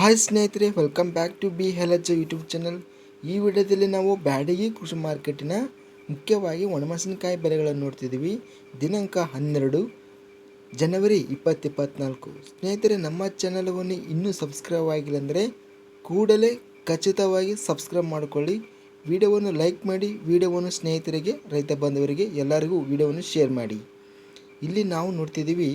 Hi ಸ್ನೇಹಿತರೆ welcome back to ಬಿ ಹೆಲಜ್ ಯೂಟ್ಯೂಬ್ ಚಾನಲ್ ಈ ವಿಡಿಯೋದಲ್ಲಿ ನಾವು ಬ್ಯಾಡಗಿ ಕೃಷಿ ಮಾರ್ಕೆಟಿನ ಮುಖ್ಯವಾಗಿ ಒಣಮೆಣಸಿನಕಾಯಿ ಬೆಲೆಗಳನ್ನು ನೋಡ್ತಿದ್ದೀವಿ. ದಿನಾಂಕ ಹನ್ನೆರಡು, ಜನವರಿ ಇಪ್ಪತ್ತಿಪ್ಪತ್ನಾಲ್ಕು ಸ್ನೇಹಿತರೆ, ನಮ್ಮ ಚಾನಲವನ್ನು ಇನ್ನೂ ಸಬ್ಸ್ಕ್ರೈಬ್ ಆಗಿಲ್ಲ ಅಂದರೆ ಕೂಡಲೇ ಖಚಿತವಾಗಿ ಸಬ್ಸ್ಕ್ರೈಬ್ ಮಾಡಿಕೊಳ್ಳಿ. ವಿಡಿಯೋವನ್ನು ಲೈಕ್ ಮಾಡಿ, ವಿಡಿಯೋವನ್ನು ಸ್ನೇಹಿತರಿಗೆ, ರೈತ ಬಾಂಧವರಿಗೆ ಎಲ್ಲರಿಗೂ ವಿಡಿಯೋವನ್ನು ಶೇರ್ ಮಾಡಿ. ಇಲ್ಲಿ ನಾವು ನೋಡ್ತಿದ್ದೀವಿ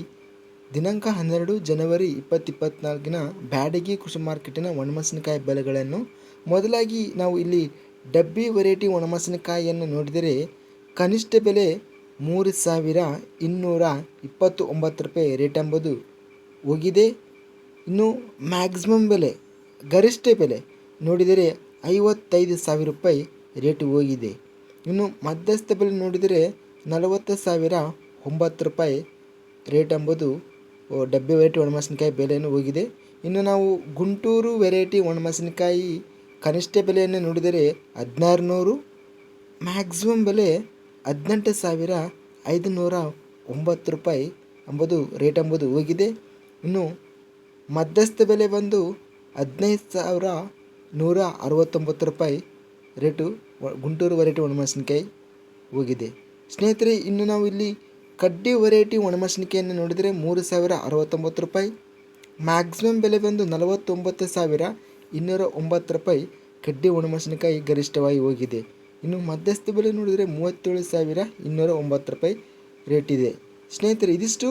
ದಿನಾಂಕ ಹನ್ನೆರಡು ಜನವರಿ ಇಪ್ಪತ್ತಿಪ್ಪತ್ನಾಲ್ಕಿನ ಬ್ಯಾಡಗಿ ಕೃಷಿ ಮಾರ್ಕೆಟಿನ ಒಣಮೆಣಸಿನಕಾಯಿ ಬೆಲೆಗಳನ್ನು ಮೊದಲಾಗಿ ನಾವು ಇಲ್ಲಿ ಡಬ್ಬಿ ವೆರೈಟಿ ಒಣಮೆಣಸಿನಕಾಯಿಯನ್ನು ನೋಡಿದರೆ ಕನಿಷ್ಠ ಬೆಲೆ ಮೂರು ಸಾವಿರ ಇನ್ನೂರ ಇಪ್ಪತ್ತು ಒಂಬತ್ತು ರೂಪಾಯಿ ರೇಟ್ ಎಂಬುದು ಹೋಗಿದೆ. ಇನ್ನು ಮ್ಯಾಕ್ಸಿಮಮ್ ಬೆಲೆ, ಗರಿಷ್ಠ ಬೆಲೆ ನೋಡಿದರೆ ಐವತ್ತೈದು ಸಾವಿರ ರೂಪಾಯಿ ರೇಟ್ ಹೋಗಿದೆ. ಇನ್ನು ಮಧ್ಯಸ್ಥ ಬೆಲೆ ನೋಡಿದರೆ ನಲವತ್ತು ಸಾವಿರ ಒಂಬತ್ತು ರೂಪಾಯಿ ರೇಟ್ ಎಂಬುದು ಡಬ್ಬಿ ವೆರೈಟಿ ಒಣಮೆಣಸಿನಕಾಯಿ ಬೆಲೆಯನ್ನು ಹೋಗಿದೆ. ಇನ್ನು ನಾವು ಗುಂಟೂರು ವೆರೈಟಿ ಒಣಮೆಣಸಿನಕಾಯಿ ಕನಿಷ್ಠ ಬೆಲೆಯನ್ನು ನೋಡಿದರೆ ಹದಿನಾರು ನೂರು ಮ್ಯಾಕ್ಸಿಮಮ್ ಬೆಲೆ ಹದಿನೆಂಟು ಸಾವಿರ ಐದು ನೂರ ಒಂಬತ್ತು ರೂಪಾಯಿ ಎಂಬುದು ರೇಟ್ ಎಂಬುದು ಹೋಗಿದೆ. ಇನ್ನು ಮಧ್ಯಸ್ಥ ಬೆಲೆ ಬಂದು ಹದಿನೈದು ಸಾವಿರ ನೂರ ಅರವತ್ತೊಂಬತ್ತು ರೂಪಾಯಿ ರೇಟು, ಗುಂಟೂರು ವೆರೈಟಿ ಒಣಮೆಣಸಿನಕಾಯಿ ಹೋಗಿದೆ. ಸ್ನೇಹಿತರೆ, ಇನ್ನು ನಾವು ಇಲ್ಲಿ ಕಡ್ಡಿ ವೆರೈಟಿ ಒಣಮೆಣಸಿನಕಾಯಿಯನ್ನು ನೋಡಿದರೆ ಮೂರು ಸಾವಿರ ಅರವತ್ತೊಂಬತ್ತು ರೂಪಾಯಿ ಮ್ಯಾಕ್ಸಿಮಮ್ ಬೆಲೆ ಬಂದು ನಲವತ್ತೊಂಬತ್ತು ಸಾವಿರ ಇನ್ನೂರ ಒಂಬತ್ತು ರೂಪಾಯಿ. ಕಡ್ಡಿ ಒಣಮೆಣಸಿನಕಾಯಿ ಗರಿಷ್ಠವಾಗಿ ಹೋಗಿದೆ. ಇನ್ನು ಮಧ್ಯಸ್ಥ ಬೆಲೆ ನೋಡಿದರೆ ಮೂವತ್ತೇಳು ಸಾವಿರ ಇನ್ನೂರ ಒಂಬತ್ತು ರೂಪಾಯಿ ರೇಟ್ ಇದೆ. ಸ್ನೇಹಿತರೆ, ಇದಿಷ್ಟು.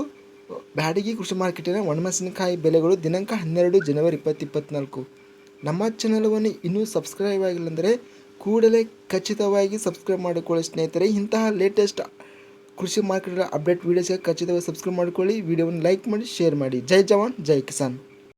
ಬ್ಯಾಡಗಿ ಕೃಷಿ ಮಾರ್ಕೆಟಿನ ಒಣಮೆಣಸಿನಕಾಯಿ ಬೆಲೆಗಳು ದಿನಾಂಕ ಹನ್ನೆರಡು ಜನವರಿ ಇಪ್ಪತ್ತಿಪ್ಪತ್ನಾಲ್ಕು. ನಮ್ಮ ಚಾನಲವನ್ನು ಇನ್ನೂ ಸಬ್ಸ್ಕ್ರೈಬ್ ಆಗಿಲ್ಲ ಅಂದರೆ ಕೂಡಲೇ ಖಚಿತವಾಗಿ ಸಬ್ಸ್ಕ್ರೈಬ್ ಮಾಡಿಕೊಳ್ಳಿ ಸ್ನೇಹಿತರೆ. ಇಂತಹ ಲೇಟೆಸ್ಟ್ ಕೃಷಿ ಮಾರ್ಕೆಟ್ ಅಪ್ಡೇಟ್ ವೀಡಿಯೋಸ್ಗೆ ಖಚಿತವಾಗಿ ಸಬ್ಸ್ಕ್ರೈಬ್ ಮಾಡಿಕೊಳ್ಳಿ. ವಿಡಿಯೋವನ್ನು ಲೈಕ್ ಮಾಡಿ ಶೇರ್ ಮಾಡಿ. ಜೈ ಜವಾನ್, ಜೈ ಕಿಸಾನ್.